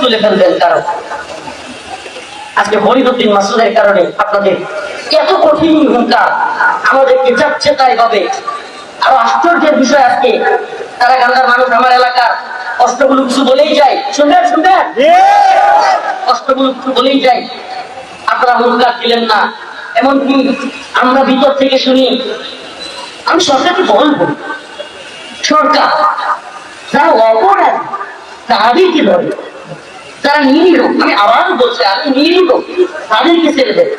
তুলে ফেলবেন কারণ আজকে হরিদুদ্দিন মাসুদের কারণে আপনাদের এত কঠিন হুঙ্কার আমাদেরকে যাচ্ছে তাই ভাবে। আরও আশ্চর্যের বিষয় আজকে, তারা গান্ধার মানুষ আমার এলাকার কষ্টগুলো কিছু বলেই যায়। শুনবেন শুনবেন? কষ্টগুলো কিছু বলেই যায়। আপনারা হুঙ্কার দিলেন না। এমনকি আমরা ভিতর থেকে শুনি, আমি সরকারকে বলব, সরকার, যারা অপরাধ তাদেরকে ধরে যারা নিরীহ আমি আবার বলছি আমি নিরীহ তাদেরকে ছেড়ে দেয়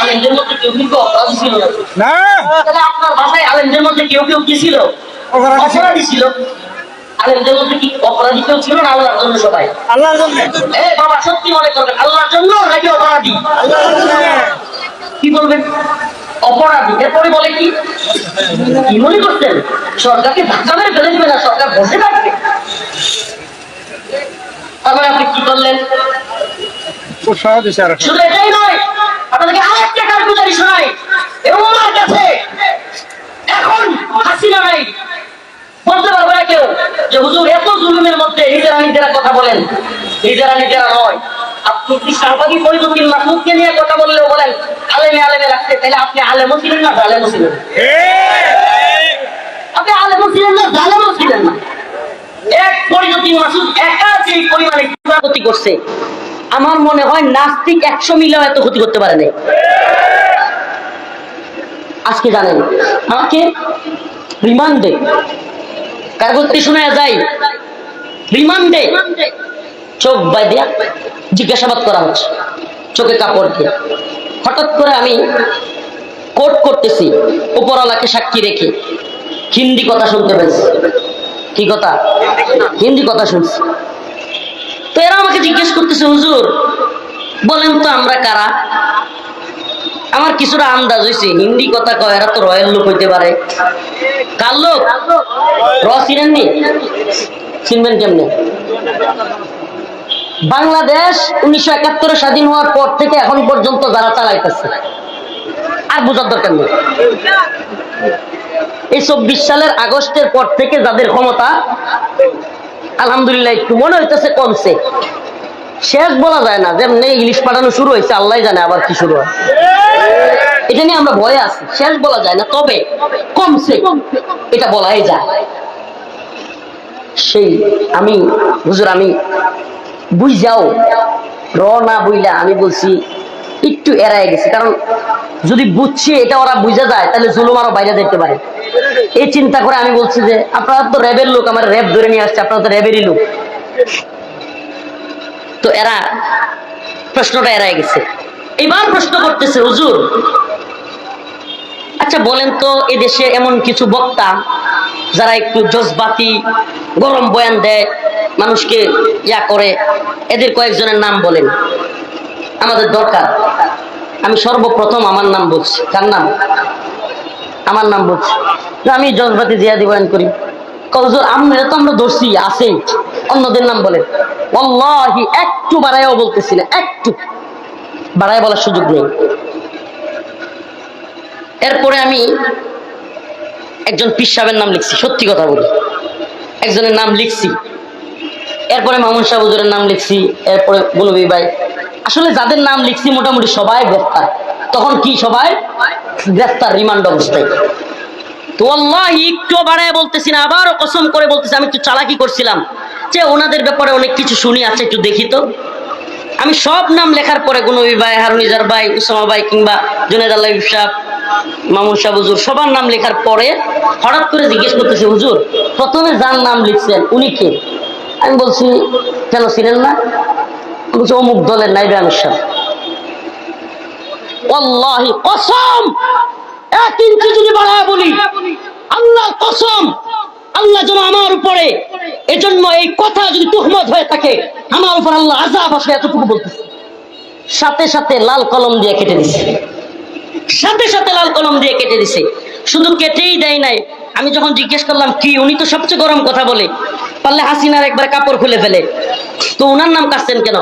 আলেমদের মধ্যে কেউ কেউ অপরাধী ছিল না। তাহলে আপনার ভাষায় আলেমদের মধ্যে কেউ কেউ কি ছিল? অপরাধী ছিল। আলেমদের মধ্যে কি অপরাধী কেউ ছিল না আল্লাহর জন্য সবাই? আল্লাহর জন্য। এ বাবা সত্যি মনে করবেন আল্লাহর জন্য নাকি অপরাধী? কি বলবেন? অপরাধী। এরপরে বলে কি? কি মনে করছেন? সরকারকে ধাক্কা মেরে ফেলে দিবে না? সরকার বসে থাকবে। তারপরে আপনি কি করলেন? উৎসাহ দিছে আর শুধু এটাই নয় আপনাদেরকে আরেকটা কারগুজারি শোনাই। এবং কাছে এখন হাসিনা নাই বলতে পারবে না কেউ যে হুজুর এত জুলুমের মধ্যে নিজেরা নিজেরা কথা বলেন। নিজেরা নিজেরা নয়। আপনি কি শাহবাগী ফরিদুদ্দিন মাসুদকে নিয়ে কথা বললেও বলেন আলেমে আলেমে রাখতে। তাহলে আপনি আলেমও ছিলেন না জালেমও ছিলেন? আপনি আলেমও ছিলেন না জালেমও ছিলেন না? এক ফরিদুদ্দিন মাসুদ একা যে পরিমাণে ক্ষতি করছে। আমার মনে হয় নাস্তিক একশো মিলেও এত ক্ষতি করতে পারে আজকে জানেন, আমাকে রিমান্ডে শোনা যায়, রিমান্ডে চোখ জিজ্ঞাসাবাদ করা হচ্ছে, চোখে কাপড় দিয়ে। হঠাৎ করে আমি কোর্ট করতেছি, উপরওয়ালাকে সাক্ষী রেখে, হিন্দি কথা শুনতে পেয়েছি। কি কথা? হিন্দি কথা শুনছি। তো এরা আমাকে জিজ্ঞেস করতেছে, হুজুর, বলেন তো আমরা কারা? আমার কিছুটা আন্দাজ হয়েছে হিন্দি কথা কয়, এরা তো রয়্যাল লোক হইতে পারে। কার লোক? র চিনেননি চিনবেন কেমনে? বাংলাদেশ উনিশশো একাত্তরে স্বাধীন হওয়ার পর থেকে এখন পর্যন্ত যারা চালাইতেছে, আর বোঝার দরকার নেই। এই চব্বিশ সালের আগস্টের পর থেকে যাদের ক্ষমতা, আলহামদুলিল্লাহ একটু মনে হইতেছে কমছে। শেষ বলা যায় না, যেমনি ইলিশ পাঠানো শুরু হয়েছে, আল্লাহ জানে আবার কি শুরু হয়। এটা নিয়ে আমরা ভয়ে আছি, শেষ বলা যায় না, তবে কমছে, এটা বলাই যায়। সেই আমি, হুজুর আমি বুঝ যাও র না বুঝলা আমি বলছি একটু এড়ায় গেছি। কারণ যদি বুঝছি এটা ওরা বুঝা যায়, তাহলে জুলুম আরও বাইরে যেতে পারে। এই চিন্তা করে আমি বলছি যে, আপনারা তো র্যাবের লোক, আমার র্যাব ধরে নিয়ে আসছে, আপনারা তো র্যাবেরই লোক। তো এরা প্রশ্নটা এড়ায় গেছে। এবার প্রশ্ন করতেছে, হুজুর আচ্ছা বলেন তো এ দেশে এমন কিছু বক্তা যারা একটু জজবাতি, গরম বয়ান দেয়, মানুষকে ইয়া করে, এদের কয়েকজনের নাম বলেন। আমাদের দরকার। আমি সর্বপ্রথম আমার নাম বলছি। কার নাম? আমার নাম বলছি। আমি জজবাতি জিয়াদি বয়ান করি। আমরা তো আমরা ধরছি অন্যদের নাম অল্লাহি একটু বলতেছি না, একটু। বলার সুযোগ নেই। এরপরে আমি একজন পিসাবের নাম লিখছি, সত্যি কথা বলি। একজনের নাম লিখছি। এরপরে মামুন শাহ নাম লিখছি। এরপরে গুলবি ভাই আসলে যাদের নাম লিখছি মোটামুটি সবাই গ্রেফতার। তখন কি সবাই? গ্রেফতার, রিমান্ড অবস্থায়। তো আল্লাহ একটু বাড়ায় বলতেছি না আবার কসম করে বলতেছি, আমি একটু চালাকি করছিলাম। যে ওনাদের ব্যাপারে অনেক কিছু শুনি আছে একটু দেখি তো। আমি সব নাম লেখার পরে গুনবী ভাই, হারুনিজার ভাই, উসামা ভাই কিংবা জুনেদ আল্লাহ সাহ মামুন শাহ হুজুর, সবার নাম লেখার পরে হঠাৎ করে জিজ্ঞেস করতেছে, হুজুর, প্রথমে যার নাম লিখছেন, উনি কে? আমি বলছি, কেন ছিলেন না? বলছে, অমুক দলের নাইবে কসম! এক ইঞ্চি যদি বাড়ায় বলি, আল্লাহ কসম! আল্লাহ যেন আমার উপরে, এজন্য এই কথা যদি তুহমত হয়ে থাকে, আমার উপর আল্লাহ আজাব আসলে এতটুকু বলতেছে। সাথে সাথে লাল কলম দিয়ে কেটে দিছে। সাথে সাথে লাল কলম দিয়ে কেটে দিছে। শুধু কেটেই দেয় নাই। আমি যখন জিজ্ঞেস করলাম, কি, উনি তো সবচেয়ে গরম কথা বলে। পারলে হাসিনার একবার কাপড় খুলে ফেলে। তো উনার নাম কাটছেন কেন?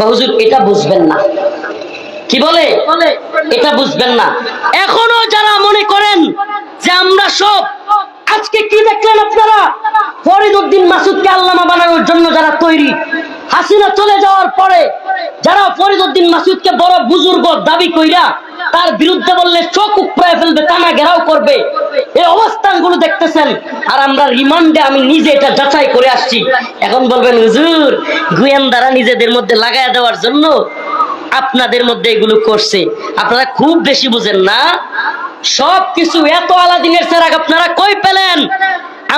হুজুর এটা বুঝবেন না। কি বলে? এটা বুঝবেন না। এখনও যারা মনে করেন যে আমরা সব আজকে কি দেখলেন আপনারা? ফরিদউদ্দিন মাসুদকে আল্লামা বানানোর জন্য যারা তৈরি হাসিনা চলে যাওয়ার পরে যারা ফরিদউদ্দিন মাসুদকে বড় বুজুর্গ দাবি কইরা তার বিরুদ্ধে বললে চোখ উপড়ায় ফেলবে, টানা ঘেরাও করবে। এই অবস্থানগুলো দেখতেছেন, আর আমরা রিমান্ডে আমি নিজে এটা যাচাই করে আসছি। এখন বলবেন, হুজুর, গোয়েন্দারা নিজেদের মধ্যে লাগায় দেওয়ার জন্য আপনাদের মধ্যে এগুলো করছে। আপনারা খুব বেশি বুঝেন না। সব কিছু এত আলাদিনের সেরাক, আপনারা কই পেলেন?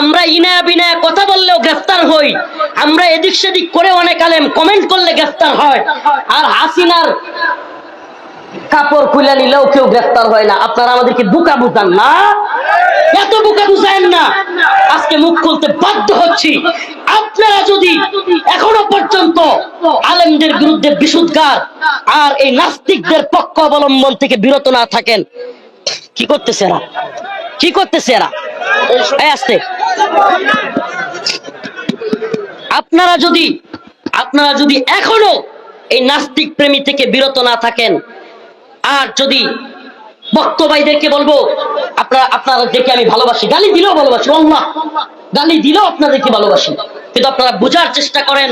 আমরা ইনায়া বিনায়া কথা বললেও গ্রেফতার হই। আমরা এদিক সেদিক করে অনেক আলেম, কমেন্ট করলে গ্রেফতার হয়। আর হাসিনার কাপড় খুলে নিলেও কেউ গ্রেফতার হয় না। আপনারা আমাদেরকে বুকা বুঝান না? এত বুকা বুঝায়েন না। আজকে মুখ খুলতে বাধ্য হচ্ছি। আপনারা যদি এখনও পর্যন্ত আলেমদের বিরুদ্ধে বিশুদ্ধার আর এই নাস্তিকদের পক্ষ অবলম্বন থেকে বিরত না থাকেন, কি করতেছে এরা? কি করতেছে এরা? আসতে। আপনারা যদি আপনারা যদি এখনও এই নাস্তিক প্রেমী থেকে বিরত না থাকেন আর যদি বক্তবাইদেরকে বলব, আপনারা, আপনাদেরকে আমি ভালোবাসি, গালি দিলেও ভালোবাসি আল্লাহ গালি দিলেও আপনাদেরকে ভালোবাসি, কিন্তু আপনারা বোঝার চেষ্টা করেন,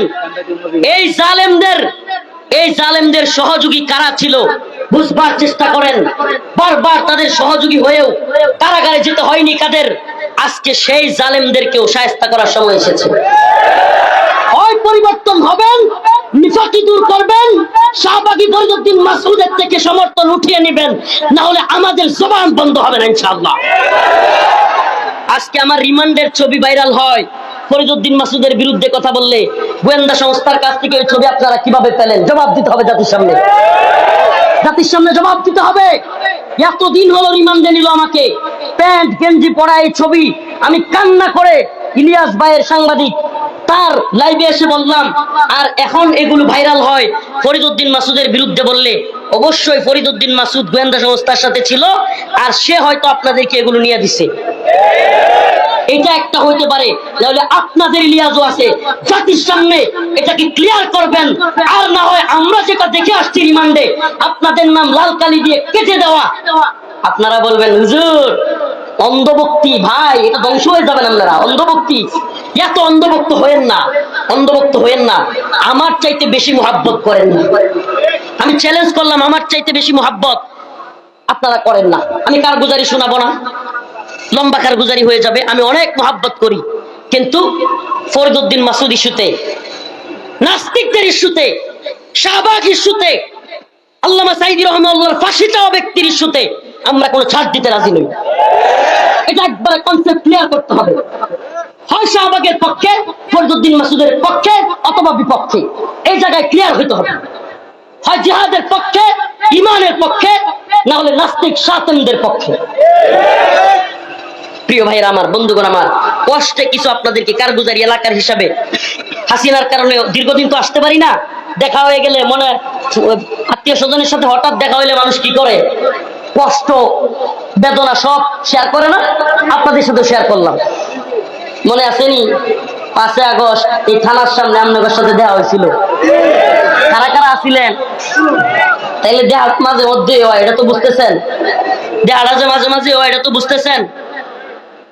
এই জালেমদের এই জালেমদের সহযোগী কারা ছিল, বুঝবার চেষ্টা করেন, বারবার তাদের সহযোগী হয়েও কারাগারে যেতে হয়নি কাদের, আজকে সেই জালেমদেরকেও সায়স্তা করার সময় এসেছে। হয় পরিবর্তন হবেন নিফাকি দূর করবেন, শাহবাগী ফরিদুদ্দিন মাসুদের থেকে সমর্থন উঠিয়ে নেবেন না হলে আমাদের জবান বন্ধ হবে না ইনশাআল্লাহ। আজকে আমার রিমান্ডের ছবি ভাইরাল হয়। ফরিদুদ্দিন মাসুদের বিরুদ্ধে কথা বললে গোয়েন্দা সংস্থার কাছ থেকে ওই ছবি আপনারা কীভাবে পেলেন? জবাব দিতে হবে জাতির সামনে। জাতির সামনে জবাব দিতে হবে। এতদিন হলো রিমান্ডে নিল আমাকে। প্যান্ট, গেঞ্জি পরা এই ছবি। আমি কান্না করে ইলিয়াস ভাইয়ের সাংবাদিক তার লাইভে এসে বললাম, আর এখন এগুলো ভাইরাল হয়। ফরিদউদ্দিন মাসুদের বিরুদ্ধে বললে, অবশ্যই ফরিদউদ্দিন মাসুদ গোয়েন্দা সংস্থার সাথে ছিল, আর সে হয়তো আপনাদেরকে এগুলো নিয়ে দিছে। এটা একটা হইতে পারে, তাহলে আপনাদের ইলিয়াজও আছে। জাতির সামনে এটাকে ক্লিয়ার করবেন, আর না হয় আমরা যেটা দেখে আসছি রিমান্ডে, আপনাদের নাম লাল কালি দিয়ে কেটে দেওয়া। আপনারা বলবেন, হুজুর, অন্ধভক্তি, ভাই, এটা ধ্বংস হয়ে যাবেন আপনারা, অন্ধভক্তি। এত অন্ধভক্ত হয়েন না, অন্ধভক্ত হয়েন না। আমার চাইতে বেশি মোহাব্বত করেন না। আমি চ্যালেঞ্জ করলাম, আমার চাইতে বেশি মোহাব্বত আপনারা করেন না। আমি কার গুজারি শোনাবো না? লম্বা কারগুজারি হয়ে যাবে। আমি অনেক মোহাব্বত করি। কিন্তু ফরিদুদ্দিন মাসুদ ইস্যুতে, নাস্তিকদের ইস্যুতে, শাহবাগ ইস্যুতে, আল্লামা সাইদি রহমাল্লাহর ফাঁসি চাওয়া ব্যক্তির ইস্যুতে আমরা কোনো ছাড় দিতে রাজি নই। এটা একবার কনসেপ্ট ক্লিয়ার করতে হবে। হয় শাহবাগের পক্ষে ফরিদুদ্দিন মাসুদের পক্ষে অথবা বিপক্ষে। এই জায়গায় ক্লিয়ার হইতে হবে। হয় জিহাদের পক্ষে, ইমানের পক্ষে, না হলে নাস্তিক সাতনদের পক্ষে। প্রিয় ভাইরা আমার, বন্ধুগণ আমার, কষ্টে কিছু আপনাদেরকে কারগুজারি এলাকার হিসাবে হাসিনার কারণে দীর্ঘদিন তো আসতে পারি না। দেখা হয়ে গেলে মনে আত্মীয় স্বজনের সাথে হঠাৎ দেখা হইলে মানুষ কি করে? কষ্ট, বেদনা সব শেয়ার করে না? আপনাদের সাথে শেয়ার করলাম। মনে আসেনি পাঁচই আগস্ট এই থানার সামনে আপনাদের সাথে দেওয়া হয়েছিল। কারা কারা আসিলেন তাইলে দেহা মাঝে মধ্যে হয়, এটা তো বুঝতেছেন? দেহাটা যে মাঝে মাঝে হয়, এটা তো বুঝতেছেন?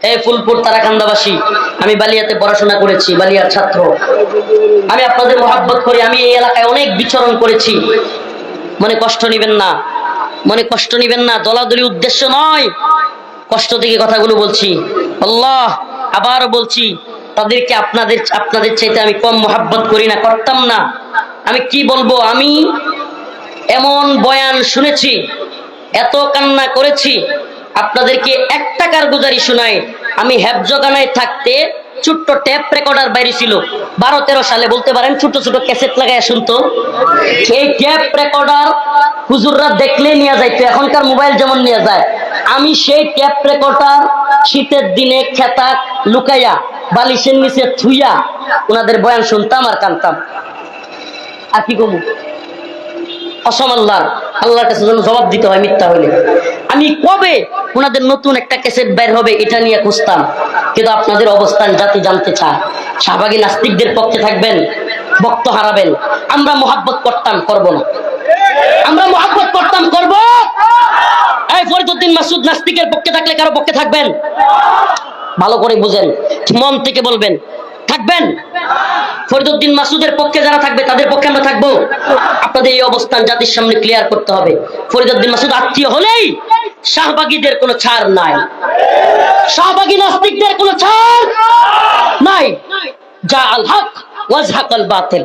এই ফুলপুর তারাকান্দাবাসী, আমি বালিয়াতে পড়াশোনা করেছি, বালিয়ার ছাত্র। আমি আপনাদের মহাব্বত করি, আমি এই এলাকায় অনেক বিচরণ করেছি। মনে কষ্ট নিবেন না, মনে কষ্ট নিবেন না দলাদলি উদ্দেশ্য নয়, কষ্ট থেকে কথাগুলো বলছি। আল্লাহ আবার বলছি, তাদেরকে আপনাদের আপনাদের চাইতে আমি কম মোহাব্বত করি না, করতাম না। আমি কি বলব? আমি এমন বয়ান শুনেছি, এত কান্না করেছি, আপনাদেরকে এক টাকার গুজারি শোনাই আমি হ্যাবজগানায় থাকতে ছোট্ট ট্যাপ রেকর্ডার বাইরে ছিল। বারো তেরো সালে বলতে পারেন ছোট ছোট ক্যাসেট লাগায় শুনতো। এই ট্যাপ রেকর্ডার হুজুররা দেখলে নিয়ে যাইতো। এখনকার মোবাইল যেমন নিয়ে যায়। আমি সেই ট্যাপ রেকর্ডার শীতের দিনে খেতা লুকাইয়া, বালিশের নিচে থুইয়া, ওনাদের বয়ান শুনতাম আর কানতাম। আর কি কমু? অসম আল্লাহ। আল্লাহর কাছে যেন জবাব দিতে হয় মিথ্যা হলে। আমি কবে ওনাদের নতুন একটা ক্যাসেট বের হবে এটা নিয়ে খুঁজতাম। কিন্তু আপনাদের অবস্থান জাতি জানতে চায়। শাহবাগী নাস্তিকদের পক্ষে থাকবেন, বক্ত হারাবেন। আমরা মোহাব্বত করতাম, করব না। আমরা মোহাব্বত করতাম, করব। এই ফরিদুদ্দিন মাসুদ নাস্তিকের পক্ষে থাকলে কারও পক্ষে থাকবেন? ভালো করে বুঝেন, মন থেকে বলবেন, থাকবেন? ফরিদুদ্দিন মাসুদের পক্ষে যারা থাকবে, তাদের পক্ষে আমরা থাকব। আপনাদের এই অবস্থান জাতির সামনে ক্লিয়ার করতে হবে। ফরিদুদ্দিন মাসুদ আত্মীয় হলেই শাহবাগীদের কোনো ছাড় নাই। শাহবাগী নাস্তিকদের কোনো ছাড় নাই। যা আল হক ওয়াজহাকাল বাতিল।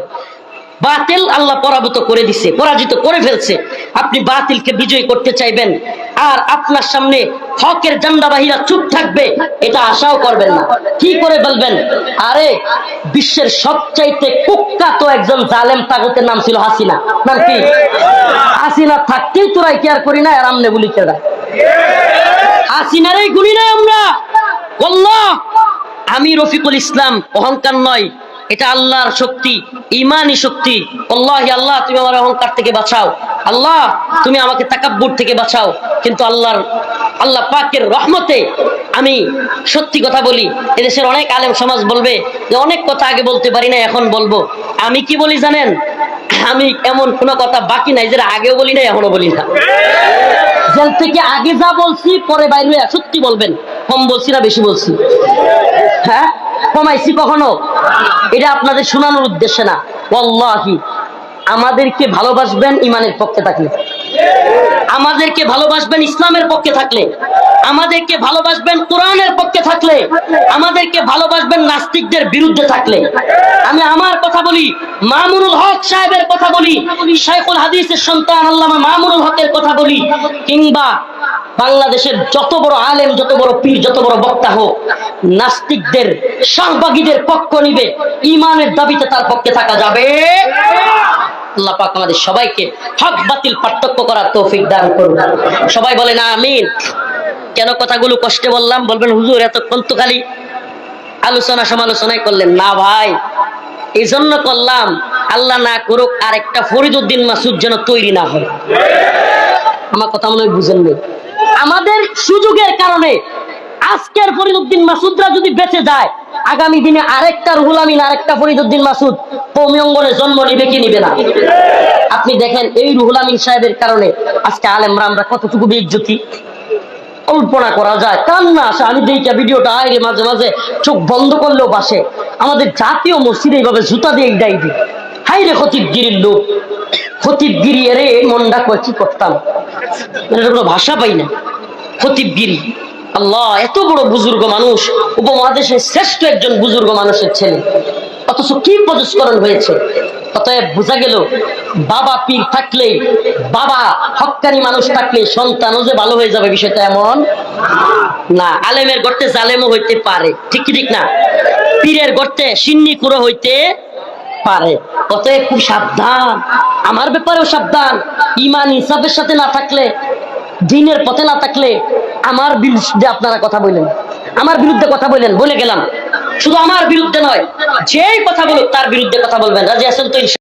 বাতিল আল্লাহ পরাভূত করে দিছে, পরাজিত করে ফেলছে। আপনি বাতিলকে বিজয় করতে চাইবেন, আর আপনার সামনে হকের জান্ডাবাহীরা চুপ থাকবে, এটা আশাও করবেন না। কি করে বলবেন? আরে, বিশ্বের সবচাইতে কুখ্যাত একজন জালেম তাগতের নাম ছিল হাসিনা। নাম কি? হাসিনা থাকতেই তোরাই কেয়ার করি না, আর আমনে বলি কেডা হাসিনারই গুলি নাই আমরা। আল্লাহ, আমি রফিকুল ইসলাম অহংকার নয় এটা আল্লাহর শক্তি, ইমানই শক্তি। আল্লাহ আল্লাহ, তুমি আমার অহংকার থেকে বাঁচাও। আল্লাহ, তুমি আমাকে তাকাব্বুর থেকে বাঁচাও। কিন্তু আল্লাহর, আল্লাহ পাকের রহমতে আমি সত্যি কথা বলি, এদেশের অনেক আলেম সমাজ বলবে যে, অনেক কথা আগে বলতে পারি না এখন বলব। আমি কি বলি জানেন? আমি এমন কোনো কথা বাকি নাই যেটা আগেও বলি না এখনও বলি না। জেল থেকে আগে যা বলছি, পরে বাইরে সত্যি বলবেন। কম বলছি না, বেশি বলছি। হ্যাঁ? কমাইছি কখনো? এটা আপনাদের শোনানোর উদ্দেশ্যে না। ওয়াল্লাহি, আমাদেরকে ভালোবাসবেন ইমানের পক্ষে থাকলে। আমাদেরকে ভালোবাসবেন ইসলামের পক্ষে থাকলে। আমাদেরকে ভালোবাসবেন কোরআনের পক্ষে থাকলে। আমাদেরকে ভালোবাসবেন নাস্তিকদের বিরুদ্ধে থাকলে। আমি আমার কথা বলি, মামুনুল হক সাহেবের কথা বলি শাইখুল হাদিসের সন্তান আল্লামা মামুনুল হকের কথা বলি, কিংবা বাংলাদেশের যত বড় আলেম, যত বড় পীর, যত বড় বক্তা হোক, নাস্তিকদের শাহবাগীদের পক্ষ নিবে, ইমানের দাবিতে তার পক্ষে থাকা যাবে আল্লাহ আমাদের সবাইকে হক বাতিল পার্থক্য করার তৌফিক দান করুন। সবাই কেন কথাগুলো কষ্টে বললাম? বলবেন, হুজুর আলোচনা করলেন। না ভাই এই জন্য করলাম, আল্লাহ না করুক আর একটা ফরিদুদ্দিন মাসুদ যেন তৈরি না হয়। আমার কথা মনে হয় বুঝেননি। আমাদের সুযোগের কারণে আজকের ফরিদুদ্দিন মাসুদরা যদি বেঁচে যায়, আগামী দিনে আরেকটা রুহুল আমিন, আরেকটা ফরিদুদ্দিন মাসুদ কৌমি অঙ্গনে জন্ম নিবে কি নিবে না? আপনি দেখেন এই রুহুল আমিন সাহেবের কারণে আজকে আলেমরা আমরা কতটুকু বিজ্জতি কল্পনা করা যায়, কান্না আসে। আমি দেখি ভিডিওটা আইরে মাঝে মাঝে চোখ বন্ধ করলেও বাসে। আমাদের জাতীয় মসজিদ এইভাবে জুতা দিয়ে ডাই দিই। হাই রে খতিবগিরির লোক। খতিবগিরি, এরে মনটা কয়, কি করতাম? কোনো ভাষা পাই না। খতিবগিরি। আল্লাহ, এত বড় বুজুর্গ মানুষ, উপমহাদেশের শ্রেষ্ঠ একজন বুজুর্গ মানুষের ছেলে। অথচ কি পদস্করণ হয়েছে? অতএব বোঝা গেল, বাবা পীর থাকলে, বাবা হক্কানি মানুষ থাকলে সন্তানও যে ভালো হয়ে যাবে বিষয়টা এমন না। আলেমের গর্তে জালেমও হইতে পারে। ঠিক ঠিক না? পীরের গর্তে সিন্নি কুড়ো হইতে পারে। অতএব খুব সাবধান। আমার ব্যাপারেও সাবধান। ইমান ইনসাফের সাথে না থাকলে, দিনের পথে না থাকলে আমার বিরুদ্ধে আপনারা কথা বললেন আমার বিরুদ্ধে কথা বললেন বলে গেলাম। শুধু আমার বিরুদ্ধে নয়, যেই কথা বলুক তার বিরুদ্ধে কথা বলবেন। রাজি আছেন তো?